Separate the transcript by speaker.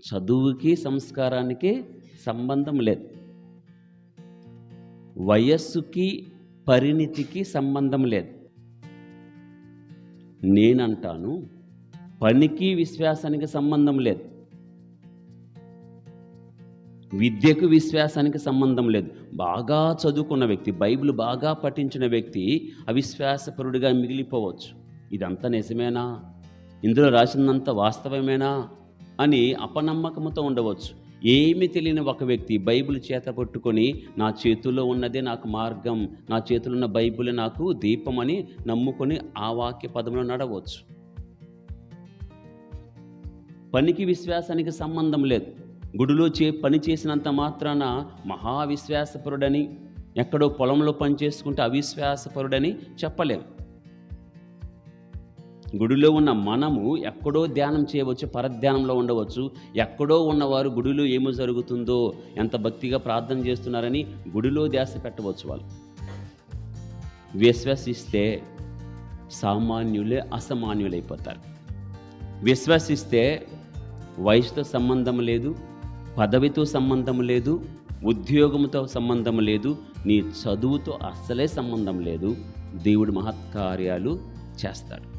Speaker 1: చదువుకి సంస్కారానికి సంబంధం లేదు. వయస్సుకి పరిణితికి సంబంధం లేదు. నేనంటాను పనికి విశ్వాసానికి సంబంధం లేదు. విద్యకు విశ్వాసానికి సంబంధం లేదు. బాగా చదువుకున్న వ్యక్తి బైబిల్ బాగా పఠించిన వ్యక్తి అవిశ్వాసపరుడిగా మిగిలిపోవచ్చు. ఇదంతా నిజమేనా? ఇందులో రాసినంత వాస్తవమేనా? అని అపనమ్మకంతో ఉండవచ్చు. ఏమి తెలియని ఒక వ్యక్తి బైబిల్ చేత పట్టుకొని నా చేతుల్లో ఉన్నదే నాకు మార్గం నా చేతుల్లో ఉన్న బైబిల్ నాకు దీపమని నమ్ముకొని ఆ వాక్య పదంలో నడవచ్చు. పనికి విశ్వాసానికి సంబంధం లేదు. గుడిలో చే పని చేసినంత మాత్రాన మహావిశ్వాసపరుడని ఎక్కడో పొలంలో పని చేసుకుంటే అవిశ్వాసపరుడని చెప్పలేం. గుడిలో ఉన్న మనము ఎక్కడో ధ్యానం చేయవచ్చు పరధ్యానంలో ఉండవచ్చు. ఎక్కడో ఉన్నవారు గుడిలో ఏమో జరుగుతుందో ఎంత భక్తిగా ప్రార్థన చేస్తున్నారని గుడిలో ధ్యాస పెట్టవచ్చు వాళ్ళు. విశ్వసిస్తే సామాన్యులే అసామాన్యులైపోతారు. విశ్వసిస్తే వయసుతో సంబంధం లేదు పదవితో సంబంధం లేదు ఉద్యోగంతో సంబంధం లేదు నీ చదువుతో అస్సలే సంబంధం లేదు. దేవుడు మహత్కార్యాలు చేస్తాడు.